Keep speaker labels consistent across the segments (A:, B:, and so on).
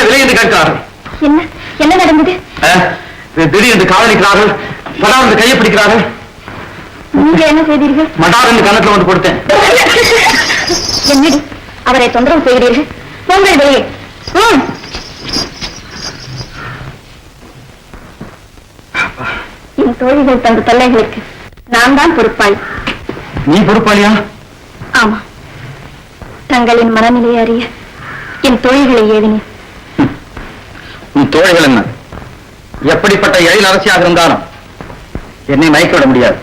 A: என்ன விலை என்று கேட்கிறார்கள்?
B: என்ன? என்ன நடந்தது?
A: அஹ், திடீரென்று காதலிக்கிறார்கள் படார் என்று கையை பிடிக்கிறார்கள்.
B: நீங்க என்ன செய்தீர்கள்?
A: மடார் என்று கணத்துல வந்து கொடுத்தேன்.
B: என்னடி? அவரை தொந்தரவு செய்கிறீர்கள். போங்கள் வெளியே. என் தோழிகள் தந்த தொல்லைகளுக்கு நான் தான் பொறுப்பாளி.
A: நீ பொறுப்பாளியா?
B: ஆமா. தங்களின் மனநிலையை அறிய என் தோழிகளை ஏவினேன்.
A: உன் தோழிகள் என்ன? எப்படிப்பட்ட எழில் அரசியாக இருந்தாலும் என்னை மயக்க விட முடியாது.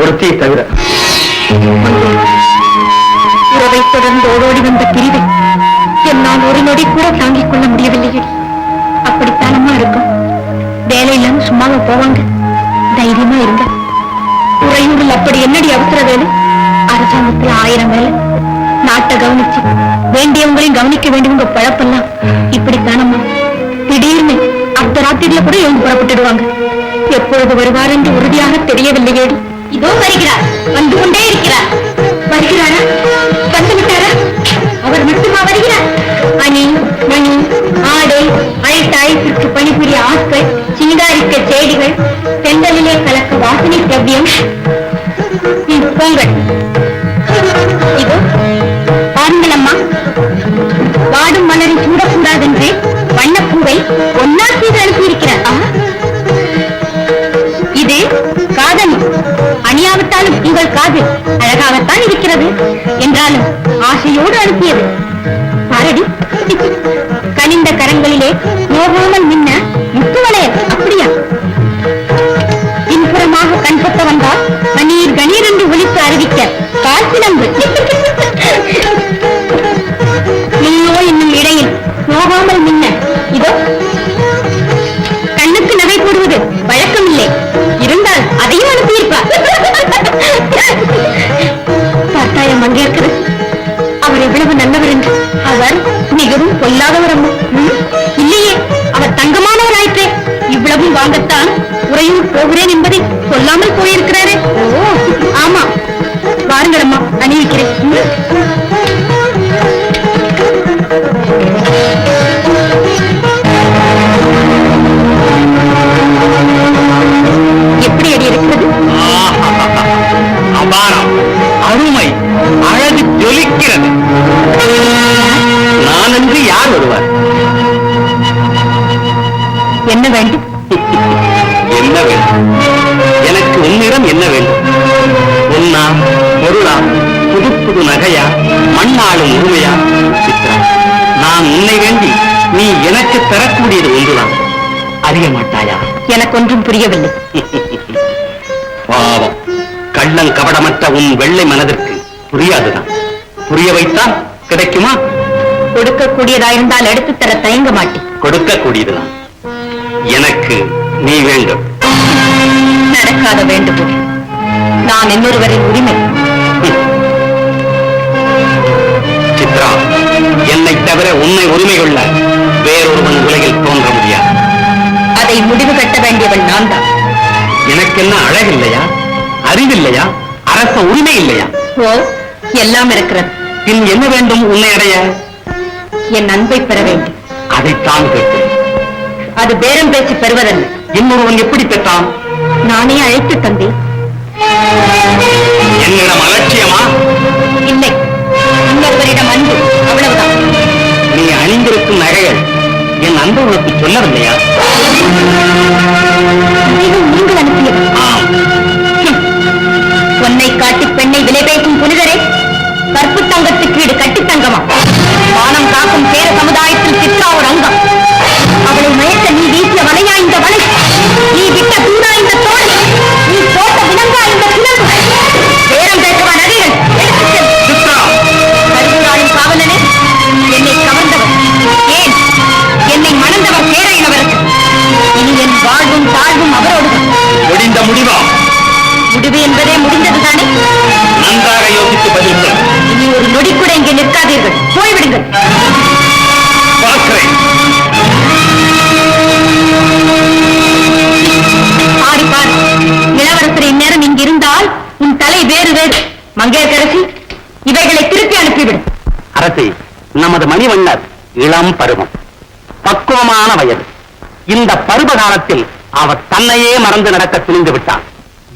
A: ஒருத்தியை தவிர.
B: உறவை தொடர்ந்து ஓடோடி வந்த பிரிவை என்னால் ஒரு நொடி கூட தாங்கிக் கொள்ள முடியவில்லையே. அப்படித்தானமா இருக்கும். வேலை இல்லாம சும்மாவா போவாங்க. தைரியமா இருங்க. உறையூரில் அப்படி என்னடி அவசர வேலை? அரசாங்கத்தில் ஆயிரம் வேலை. நாட்டை கவனிச்சு வேண்டியவங்களையும் கவனிக்க வேண்டியவங்க பழப்பெல்லாம் இப்படித்தானம்மா திடீர்னு அந்த ராத்திரியில கூட எழுந்து புறப்பட்டுடுவாங்க. எப்பொழுது வருவார் என்று உறுதியாக தெரியவில்லையே. இதோ வருகிறார். வந்து கொண்டே இருக்கிறார். வருகிறாரா? வந்து விட்டாரா? அவர் மட்டுமா வருகிறார்? அணி மணி ஆடை அழைத்த பணிபுரிய ஆட்கள் சிங்காரிக்க செடிகள் செங்கலிலே கலக்க வாசனை திரவியம். போங்கள் ഞാനും ആശയോട് അടുക്കിയത്. പരടി കനിന്റെ കരങ്ങളിലെ മോഹോമ மிகவும் பொல்லாதவர் அம்மா. இல்லையே அவர் தங்கமானவர் ஆயிற்றே இவ்வளவும் வாங்கத்தான் உறையூர் போகிறேன் என்பதை சொல்லாமல் போயிருக்கிறாரே. ஓ ஆமா. வாருங்கள் அம்மா அணிவிக்கிறேன்.
A: நான் வருவார்
B: என்ன வேண்டும்?
A: என்ன வேண்டும்? எனக்கு உன்னிடம் என்ன வேண்டும்? பொன்னா பொருளா புது புது நகையா மண்ணாளும் உரிமையா சித்ரா நான் உன்னை வேண்டி நீ எனக்கு தரக்கூடியது ஒன்றுதான். அறிய மாட்டாயா?
B: எனக்கு ஒன்றும் புரியவில்லை.
A: பாவம். கள்ளம் கபடமற்ற உன் வெள்ளை மனதிற்கு புரியாதுதான். புரிய வைத்தால் கிடைக்குமா?
B: கொடுக்கக்கூடியதாயிருந்தால் எடுத்து தர தயங்க மாட்டேன்
A: கொடுக்கக்கூடியதுதான். எனக்கு நீ வேண்டும்.
B: நடக்காத வேண்டுகோள். நான் இன்னொருவரின் உரிமை.
A: சித்ரா என்னை தவிர உன்னை உரிமை கொள்ள வேறொருவன் உலகில் தோன்ற முடியாது.
B: அதை முடிவு கட்ட வேண்டியவள் நான் தான்.
A: எனக்கென்ன அழகில்லையா? அறிவில்லையா? அரச உரிமை இல்லையா?
B: ஓ எல்லாம் இருக்கிறது.
A: பின் என்ன வேண்டும் உன்னை அடைய?
B: என் அன்பை பெற வேண்டும்.
A: அதைத்தான் கேட்டேன்.
B: அது பேரம் பேசி பெறுவதல்ல.
A: இன்னொருவன் எப்படி பெற்றான்?
B: நானே அழைத்து தந்தேன்.
A: என்னிடம் அலட்சியமா?
B: இல்லை. இன்னொருவரிடம் அன்பு அவ்வளவுதான்.
A: நீ அணிந்திருக்கும் நகைகள் என் அன்பு உனக்கு சொல்லவில்லையா
B: நீங்கள் அனுப்பியது பொன்னை காட்டி பெண்ணை விலை பேசும் புனிதரே கற்பு தங்கத்துக்கு ஈடு கட்டி தங்கமா? வானம் காக்கும் பேர சமுதாயத்தில் சித்ரா ஒரு அங்கம் அவளை மயக்க நீ வீசிய வலையா இந்த வலை? நீ விட்ட தூணா இந்த தோல் நீ போட்ட விலங்கா இந்த கிழங்கு பேரம் பேசவா நகைகள் கருவூராளின் காவலனே என்னை கவர்ந்தவர். ஏன்? என்னை மணந்தவர் பேரையினவருக்கு இனி என் வாழ்வும் தாழ்வும் அவரோடு
A: முடிந்த முடிவா?
B: முடிவு என்பதே முடிந்ததுதானே?
A: நன்றாக யோசித்து பதில்
B: இனி ஒரு நொடி கூட இங்கே நிற்காதீர்கள் போய்விடுங்கள்.
A: பார்க்கிறேன்.
B: பாரி பார். இளவரசர் இந்நேரம் இங்கு இருந்தால் உன் தலை வேறு வேறு. மங்கையர்கரசி இவைகளை திருப்பி அனுப்பிவிடும்
A: அரசே நமது மணிவண்ணர் இளம் பருவம். பக்குவமான வயது. இந்த பருவ காலத்தில் அவர் தன்னையே மறந்து நடக்க துணிந்து விட்டார்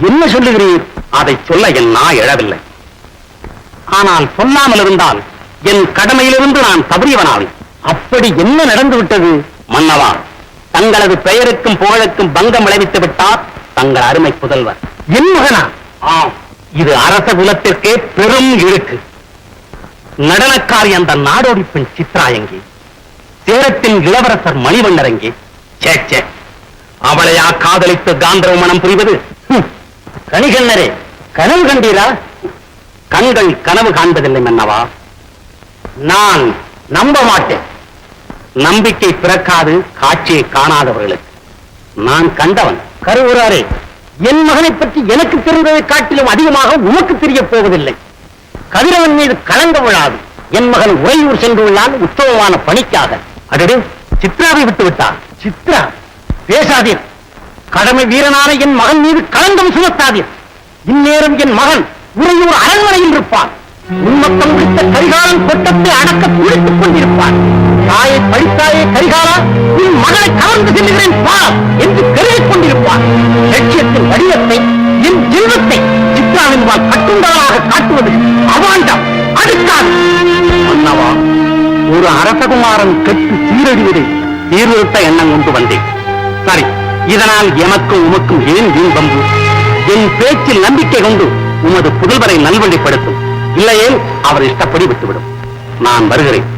A: என்ன சொல்லுகிறீர்? அதை சொல்ல என் நாய் எழவில்லை. ஆனால் சொல்லாமல் இருந்தால் என் கடமையிலிருந்து நான் தவறியவனாவேன் அப்படி என்ன நடந்து விட்டது மன்னவா தங்களது பெயருக்கும் புகழுக்கும் பங்கம் விளைவித்து விட்டார் தங்கள் அருமை புதல்வர். என் மகனா? ஆம். இது அரச குலத்திற்கே பெரும் இழுக்கு. நடனக்காரி அந்த நாடோடி பெண் சித்ரா எங்கே? சேரத்தின் இளவரசர் மணிவண்ணர் எங்கே? சே சே அவளையா காதலித்து காந்தர்வ மனம் புரிவது? கணிகண்ணரே கனவு கண்டீரா? கண்கள் கனவு காண்பதில்லை மன்னவா. நான் நம்ப மாட்டேன். நம்பிக்கை பிறக்காது காட்சியை காணாதவர்களுக்கு. நான் கண்டவன் கருவுறாரே என் மகனை பற்றி எனக்கு தெரிந்ததை காட்டிலும் அதிகமாக உனக்கு தெரிய போவதில்லை. கதிரவன் மீது கலங்க விழாது. என் மகன் உறையூர் சென்றுள்ளான் உத்தமமான பணிக்காக. அடடு சித்ராவை விட்டு விட்டான். சித்ரா பேசாதீர். கடமை வீரனான என் மகன் மீது கலந்தம் சுமத்தாதீர். இந்நேரம் என் மகன் உறையூர் அரண்மனையில் இருப்பான். உண்மத்தம் விட்ட கரிகாலன் கொட்டத்தை அடக்க துடித்துக் கொண்டிருப்பான். தாயை படித்தாயே கரிகாலா உன் மகளை கவர்ந்து செல்லுகிறேன் பா என்று கருதிக் கொண்டிருப்பான். லட்சியத்தின் வடிவத்தை என் ஜென்மத்தை சித்ராவின்பால் கட்டுண்டவராக காட்டுவது அவாண்டம் அடுக்காது அண்ணவா ஒரு அரசகுமாரன் கெட்டு சீரடிவதை சீர்திருத்த எண்ணம் கொண்டு வந்தேன். சரி இதனால் எமக்கும் உமக்கும் ஏன் வீண் பம்பு? என் பேச்சில் நம்பிக்கை கொண்டு உமது புதல்வரை நல்வழிப்படுத்தும். இல்லையே அவர் இஷ்டப்படி விட்டுவிடும். நான் வருகிறேன்.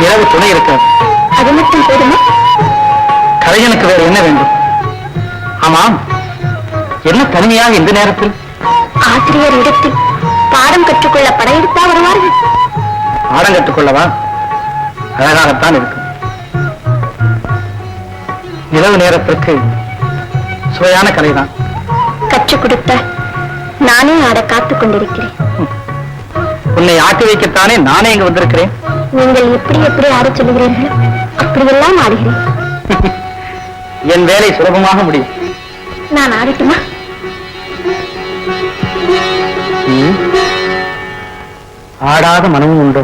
A: இரவு துணை இருக்காது.
B: அது மட்டும் போதுமா?
A: கலைஞனுக்கு வேறு என்ன வேண்டும்? ஆமாம். என்ன தனிமையாக இந்த நேரத்தில்?
B: ஆசிரியர் இடத்தில் பாடம் கற்றுக்கொள்ள படையெடுத்தா வருவார்கள்.
A: பாடம் கற்றுக்கொள்ளவா? அழகாகத்தான் இருக்கும். இரவு நேரத்திற்கு சுவையான கலைதான்.
B: கற்றுக் கொடுத்த நானே ஆட காத்துக் கொண்டிருக்கிறேன்.
A: உன்னை ஆட்டி வைக்கத்தானே நானே இங்கு வந்திருக்கிறேன்.
B: நீங்கள் எப்படி எப்படி ஆடச் சொல்லுகிறீர்களோ அப்படியெல்லாம் ஆடுகிறேன்.
A: என் வேலை சுலபமாக முடியும்.
B: நான் ஆடட்டுமா?
A: ஆடாத மனமும் உண்டோ.